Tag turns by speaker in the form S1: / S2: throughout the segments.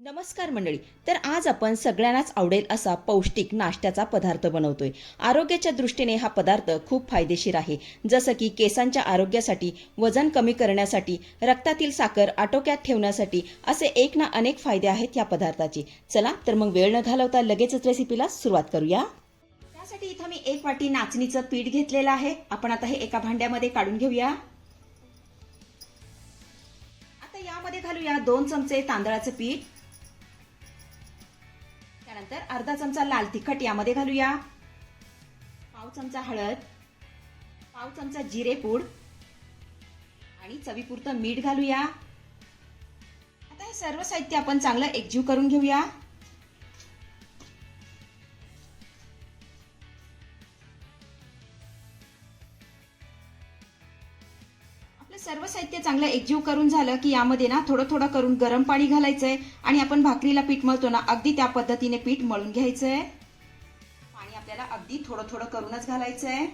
S1: नमस्कार मंडळी तर आज आपण सगळ्यांनाच आवडेल असा पौष्टिक नाश्त्याचा पदार्थ बनवतोय. आरोग्याच्या दृष्टीने हा पदार्थ खूप फायदेशीर आहे. जसं की केसांच्या आरोग्यासाठी वजन कमी करण्यासाठी रक्तातील साखर आटोक्यात ठेवण्यासाठी असे एक ना अनेक फायदे आहेत या पदार्थाचे. चला तर मग वेळ न घालवता लगेचच रेसिपीला सुरुवात करूया. त्यासाठी इथं मी एक वाटी नाचणीचं पीठ घेतलेलं आहे. आपण आता हे एका भांड्यामध्ये काढून घेऊया. आता यामध्ये घालूया दोन चमचे तांदळाचं पीठ. त्यानंतर अर्धा चमचा लाल तिखट यामध्ये घालूया. पाव चमचा हळद पाव चमचा जिरे पूड आणि चवीपुरतं मीठ घालूया. आता हे सर्व साहित्य आपण चांगलं एकजीव करून घेऊया. चांगलं एकजीव करून झालं की यामध्ये ना थोडं थोडं करून गरम पाणी घालायचंय आणि आपण भाकरीला पीठ मळतो ना अगदी त्या पद्धतीने पीठ मळून घ्यायचंय. पाणी आपल्याला अगदी थोडं थोडं करूनच घालायचंय.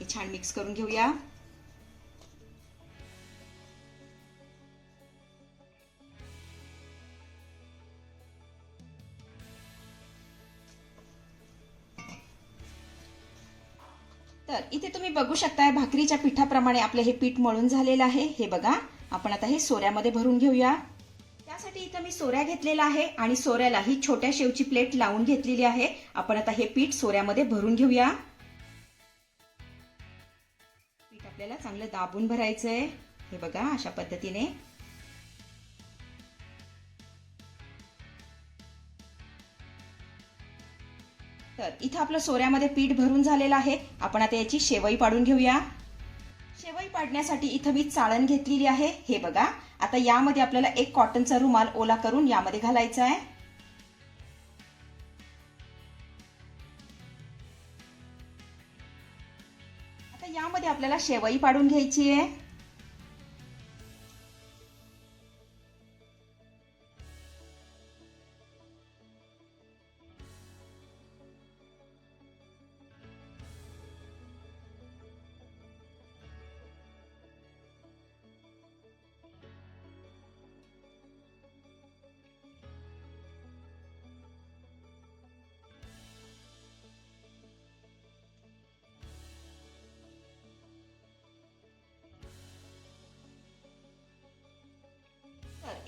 S1: हे छान मिक्स करून घेऊया. तर इथे तुम्ही बघू शकताय भाकरीच्या पिठाप्रमाणे आपले हे पीठ मळून झालेलं आहे. हे बघा आपण आता हे सोऱ्यामध्ये भरून घेऊया. त्यासाठी इथं मी सोऱ्या घेतलेला आहे आणि सोऱ्याला ही छोट्या शेवची प्लेट लावून घेतलेली आहे. आपण आता हे पीठ सोऱ्यामध्ये भरून घेऊया. पीठ आपल्याला चांगलं दाबून भरायचंय. हे बघा अशा पद्धतीने. तर इथं आपलं सोऱ्यामध्ये पीठ भरून झालेलं आहे. आपण आता याची शेवई पाडून घेऊया. शेवई पाडण्यासाठी इथं मी चाळण घेतलेली आहे. हे बघा. आता यामध्ये आपल्याला एक कॉटनचा रुमाल ओला करून यामध्ये घालायचा आहे. आता यामध्ये आपल्याला शेवई पाडून घ्यायची आहे.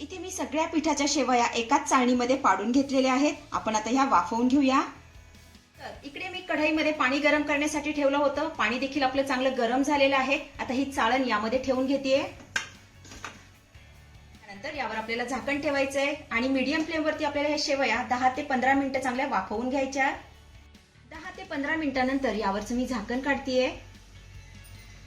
S1: इथे मी सगळ्या पिठाच्या शेवया एकाच चाळणीमध्ये पाडून घेतलेल्या आहेत. आपण आता ह्या वाफवून घेऊया. तर इकडे मी कढईमध्ये पाणी गरम करण्यासाठी ठेवलं होतं. पाणी देखील आपलं चांगलं गरम झालेलं आहे. आता ही चाळण यामध्ये ठेवून घेते त्यानंतर यावर आपल्याला झाकण ठेवायचं आहे आणि मीडियम फ्लेमवरती आपल्याला ह्या शेवया दहा ते पंधरा मिनिटं चांगल्या वाफवून घ्यायच्या. दहा ते पंधरा मिनिटानंतर यावरचं मी झाकण काढतीये.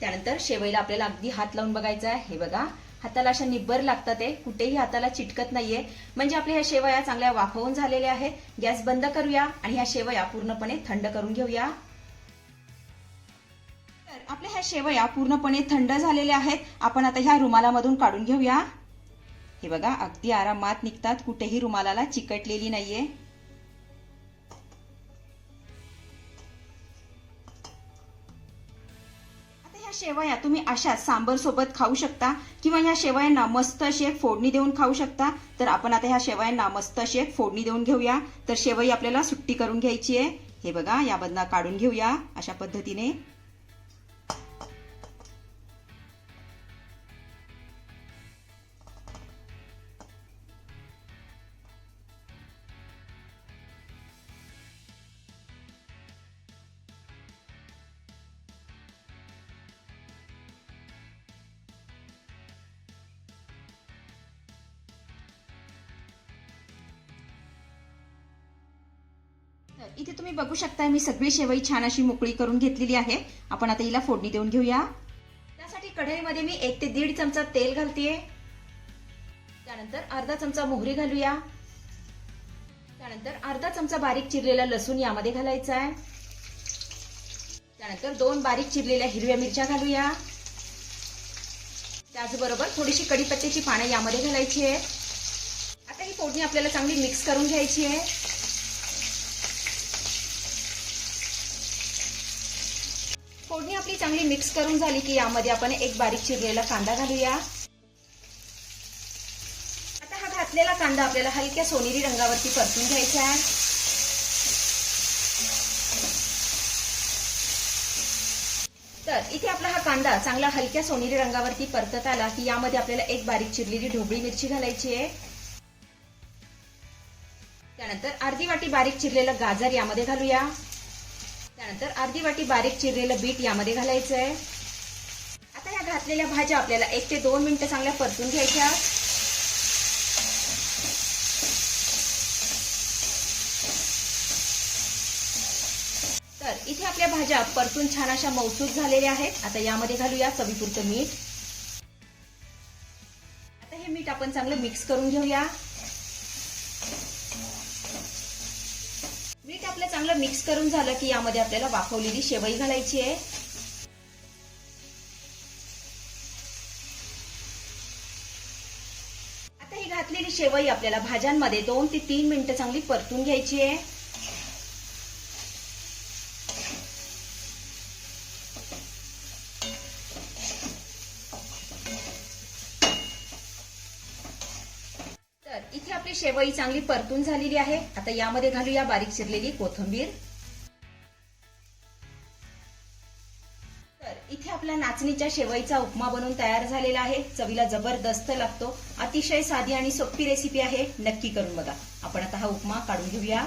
S1: त्यानंतर शेवईला आपल्याला अगदी हात लावून बघायचा आहे हे बघा. हाताला अशा निब्बर लागतात ते कुठेही हाताला चिटकत नाहीये. म्हणजे आपल्या ह्या शेवया चांगल्या वाफवून झालेल्या आहेत. गॅस बंद करूया आणि ह्या शेवया पूर्णपणे थंड करून घेऊया. तर आपल्या ह्या शेवया पूर्णपणे थंड झालेल्या आहेत. आपण आता ह्या रुमालामधून काढून घेऊया. हे बघा अगदी आरामात निघतात. कुठेही रुमालाला चिकटलेली नाहीये. शेवया तुम्ही अशा सांबर सोबत खाऊ शकता किंवा ह्या शेवयांना मस्त अशी एक फोडणी देऊन खाऊ शकता. तर आपण आता ह्या शेवयांना मस्त अशी एक फोडणी देऊन घेऊया. तर शेवई आपल्याला सुट्टी करून घ्यायची आहे. हे बघा यामधनं काढून घेऊया अशा पद्धतीने. इथे तुम्ही बघू शकता मी सगळी शेवई छान अशी मोकळी करून घेतलेली आहे. आपण आता हिला फोडणी देऊन घेऊया. त्यासाठी कढईमध्ये मी एक ते दीड चमचा तेल घालतेय. त्यानंतर अर्धा चमचा मोहरी घालूया. त्यानंतर अर्धा चमचा बारीक चिरलेला लसूण यामध्ये घालायचा आहे त्यानंतर दोन बारीक चिरलेल्या हिरव्या मिरच्या घालूया. त्याचबरोबर थोडीशी कडीपत्त्याची पानं यामध्ये घालायची आहे आता ही फोडणी आपल्याला चांगली मिक्स करून घ्यायची आहे. फोडणी आपली चांगली मिक्स करून झाली की यामध्ये आपण एक बारीक चिरलेला कांदा घालूया. आता हा घातलेला कांदा आपल्याला हलक्या सोनेरी रंगावरती परतून घ्यायचा आहे. तर इथे आपला हा कांदा चांगला हलक्या सोनेरी रंगावरती परतत आला की यामध्ये आपल्याला एक बारीक चिरलेली ढोबळी मिरची घालायची आहे. त्यानंतर अर्धी वाटी बारीक चिरलेलं गाजर यामध्ये घालूया. त्यानंतर अर्धी वाटी बारीक चिरलेलं बीट यामध्ये घालायचं आहे आता या घातलेल्या भाज्या आपल्याला एक ते दोन मिनिटं चांगल्या परतून घ्यायच्या. तर इथे आपल्या भाज्या परतून छान अशा मौसूद झालेल्या आहेत. आता यामध्ये घालूया चवीपुरतं मीठ. आता हे मीठ आपण चांगलं मिक्स करून घेऊया मीठ आपलं चांगलं मिक्स करून झालं की यामध्ये आपल्याला वाफवलेली शेवई घालायची आहे. आता ही घातलेली शेवई आपल्याला भाज्यांमध्ये दोन ते तीन मिनिटं चांगली परतून घ्यायची आहे. तर इथे आपली शेवई चांगली परतून झालेली आहे. आता यामध्ये घालूया बारीक चिरलेली कोथिंबीर. तर इथे आपल्या नाचणीच्या शेवईचा उपमा बनवून तयार झालेला आहे. चवीला जबरदस्त लागतो. अतिशय साधी आणि सोपी रेसिपी आहे. नक्की करून बघा. आपण आता हा उपमा काढून घेऊया.